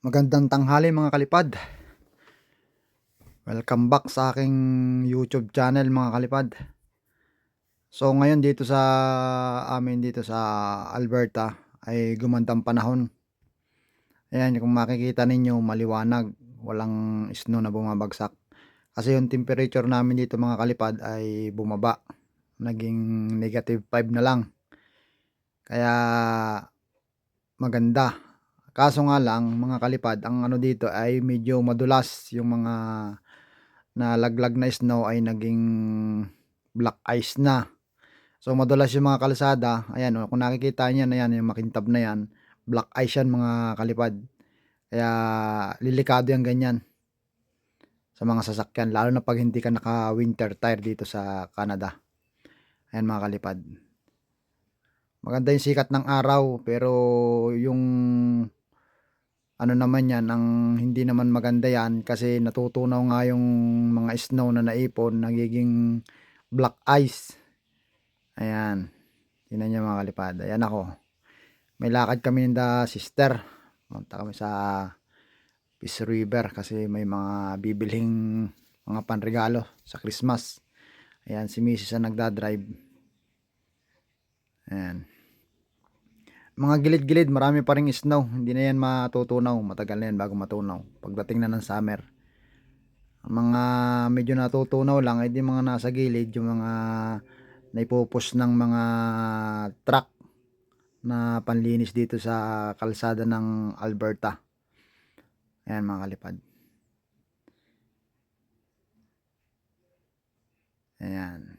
Magandang tanghali mga kalipad. Welcome back sa aking YouTube channel mga kalipad. So ngayon dito sa amin dito sa Alberta ay gumandang panahon. Ayan kung makikita ninyo maliwanag, walang snow na bumabagsak. Kasi yung temperature namin dito mga kalipad ay bumaba. Naging negative 5 na lang. Kaya maganda Kaso nga lang mga kalipad, ang ano dito ay medyo madulas yung mga nalaglag na snow ay naging black ice na. So madulas yung mga kalsada. Ayan oh, kung nakikita niyo na yan, yung makintab na yan, black ice yan mga kalipad. Kaya lilikado yan ganyan sa mga sasakyan lalo na pag hindi ka naka winter tire dito sa Canada. Ayan mga kalipad. Maganda yung sikat ng araw pero yung ano naman yan, ang hindi naman maganda yan kasi natutunaw nga yung mga snow na naipon, nagiging black ice. Ayan. Tingnan niyo mga kalipad. Ayan ako. May lakad kami ng sister. Punta kami sa Peace River kasi may mga bibilhing mga panregalo sa Christmas. Ayan, si Mrs. ang nagdadrive. Ayan mga gilid-gilid marami pa ring snow. Hindi na yan matutunaw. Matagal na yan bago matunaw. Pagdating na ng summer. Ang mga medyo natutunaw lang ay mga nasa gilid yung mga naipupus ng mga truck na panlinis dito sa kalsada ng Alberta. Ayan mga kalipad. Ayan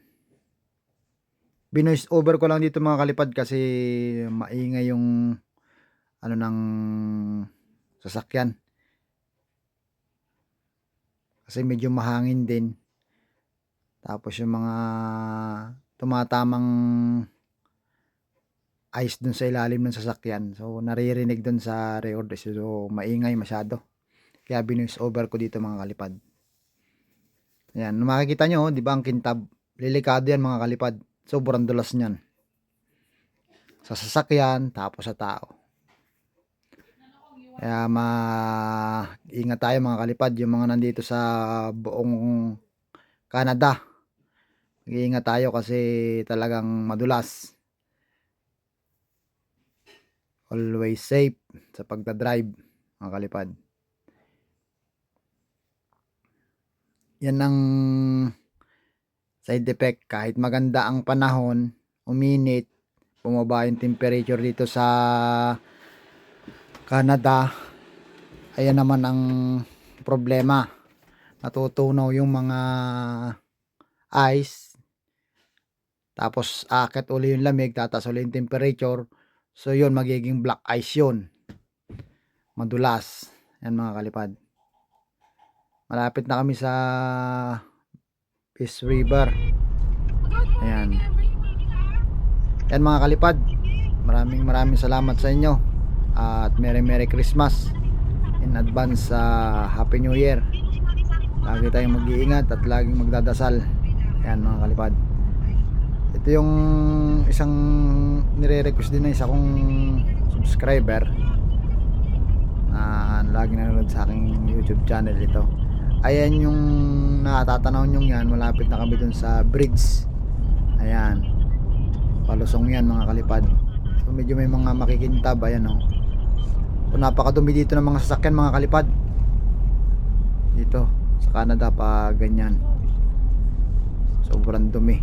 binoise over ko lang dito mga kalipad kasi maingay yung ano ng sasakyan. Kasi medyo mahangin din. Tapos yung mga tumatamang ice dun sa ilalim ng sasakyan. So naririnig dun sa record so maingay masyado. Kaya binoise over ko dito mga kalipad. Yan makikita nyo di ba ang kintab? Lilikado yan mga kalipad sobrang dulas niyan. Sa sasakyan tapos sa tao. Kaya ma ingat tayo mga kalipad yung mga nandito sa buong Canada. Mag-iingat tayo kasi talagang madulas. Always safe sa pagdadrive mga kalipad. Yan ang side effect kahit maganda ang panahon uminit bumaba yung temperature dito sa Canada ayan naman ang problema. Natutunaw yung mga ice. Tapos akit uli yung lamig tatas uli yung temperature. So yun magiging black ice yun. Madulas. Yan mga kalipad. Malapit na kami sa Peace River. Ayan. Yan mga kalipad. Maraming maraming salamat sa inyo. At Merry Merry Christmas. In advance sa uh, Happy New Year. Lagi tayong mag-iingat at laging magdadasal. Ayan mga kalipad. Ito yung isang nire-request din na isa kong subscriber na lagi nanonood sa aking YouTube channel ito ayan yung natatanaw nyo yan malapit na kami dun sa bridge ayan. Palusong yan mga kalipad. So medyo may mga makikintab ayan o oh. so napakadumi dito ng mga sasakyan mga kalipad. Dito sa Canada pa ganyan. Sobrang dumi.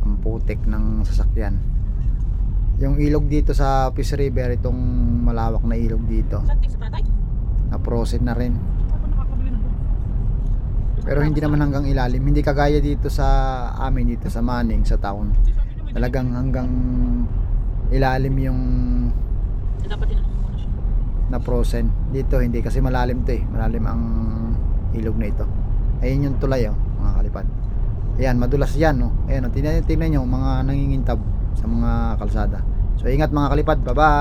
Ang putik ng sasakyan. Yung ilog dito sa Peace River itong malawak na ilog dito. Na frozen na rin pero hindi naman hanggang ilalim. Hindi kagaya dito sa amin dito sa Manning sa town. Talagang hanggang ilalim yung na frozen. Dito hindi. Kasi malalim to eh. Malalim ang ilog na ito. Ayun yung tulay oh mga kalipad ayan madulas yan oh. Ayan oh tingnan, tingnan mga nangingintab sa mga kalsada. So ingat mga kalipad bye bye